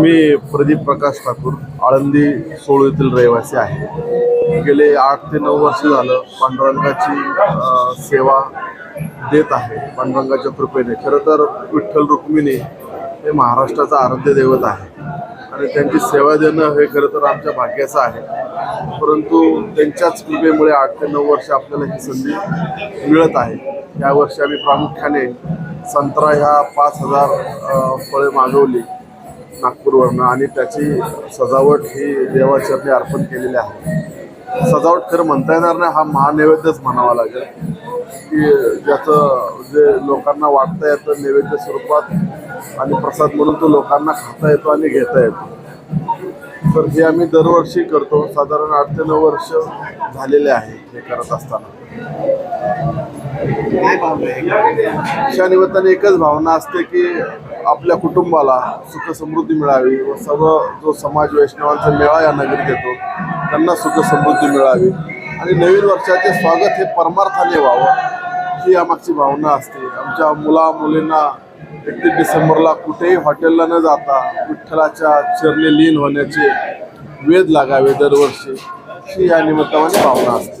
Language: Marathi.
मी प्रदीप प्रकाश ठाकूर आळंदी सोळ येथील रहिवासी आहे. गेले आठ ते नऊ वर्ष झालं पांडुरंगाची सेवा देत आहे पांडुरंगाच्या कृपेने. खरं तर विठ्ठल रुक्मिणी हे महाराष्ट्राचं आराध्य दैवत आहे. आणि त्यांची सेवा देणं हे खरं तर आमच्या भाग्याचं आहे. परंतु त्यांच्याच कृपेमुळे आठ ते नऊ वर्ष आपल्याला ही संधी मिळत आहे. यावर्षी आम्ही प्रामुख्याने संत्रा ह्या पाच हजार फळे मागवली नागपूरवरनं आणि त्याची सजावट ही देवाचरणी अर्पण केलेली आहे. सजावट खरं म्हणता येणार नाही हा महानैवेद्यच म्हणावा लागेल. की ज्याचं जे लोकांना वाटता येतं नैवेद्य स्वरूपात आणि प्रसाद म्हणून तो लोकांना खाता येतो आणि घेता येतो. तर हे आम्ही दरवर्षी करतो. साधारण आठ ते नऊ वर्ष झालेले आहे हे करत असताना. अशा निमित्ताने एकच भावना असते की आपल्या कुटुंबाला सुख समृद्धी मिळावी व सर्व जो समाज वैष्णवांचा मेळा या नगरीत येतो त्यांना सुख समृद्धी मिळावी. आणि नवीन वर्षाचे स्वागत हे परमार्थाने व्हावं ही यामागची भावना असते. आमच्या मुला मुलींना एकतीस डिसेंबरला कुठेही हॉटेलला न जाता विठ्ठलाच्या चरणी लीन होण्याचे वेध लागावे दरवर्षी. ही या निमित्ताने भावना असते.